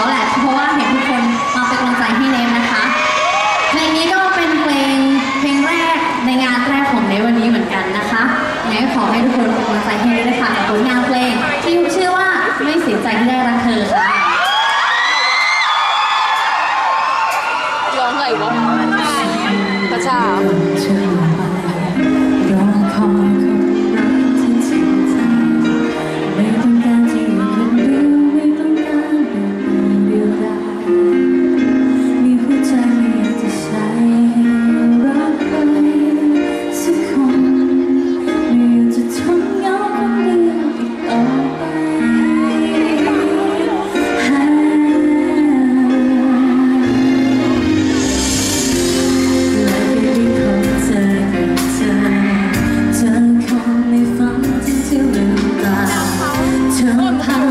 แล้วแหละ เพราะว่าเห็นทุกคนมาเป็นกำลังใจให้เนมนะคะ เพลงนี้ก็เป็นเพลงเพลงแรกในงานแรกของเนมวันนี้เหมือนกันนะคะเนมขอให้ทุกคน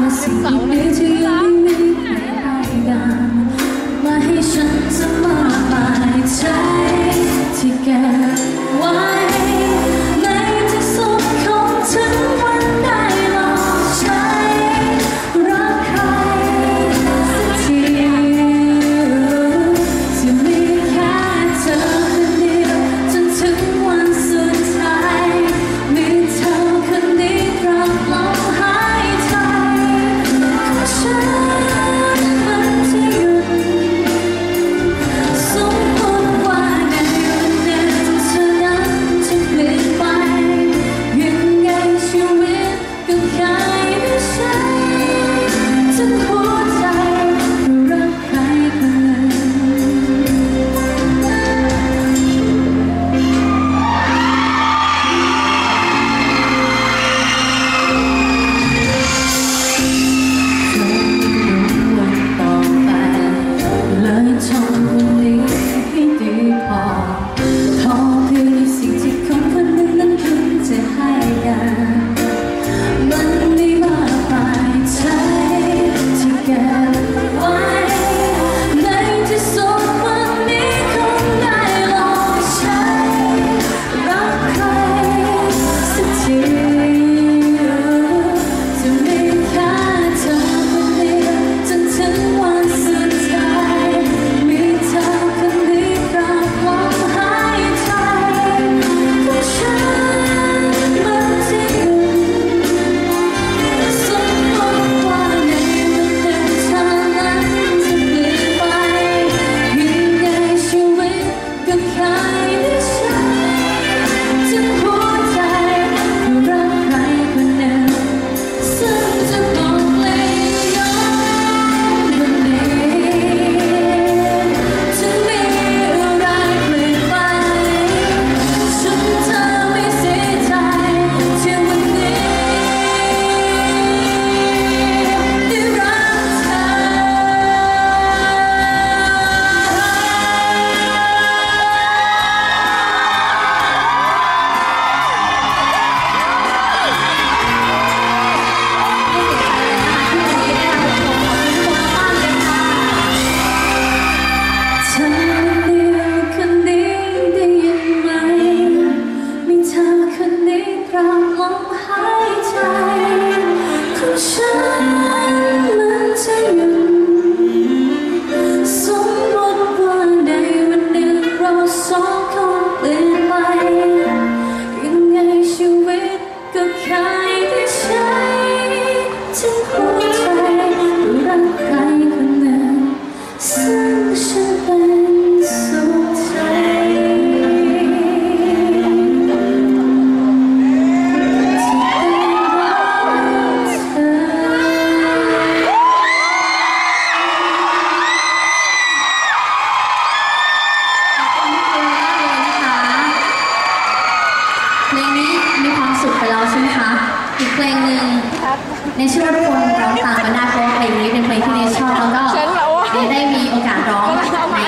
心里只。 อีกเพลงหนึ่งในชื่อว่าทุกคนร้องตามกันได้เพราะเพลงนี้เป็นเพลงที่เนชอบแล้วก็ได้มีโอกาสร้องใน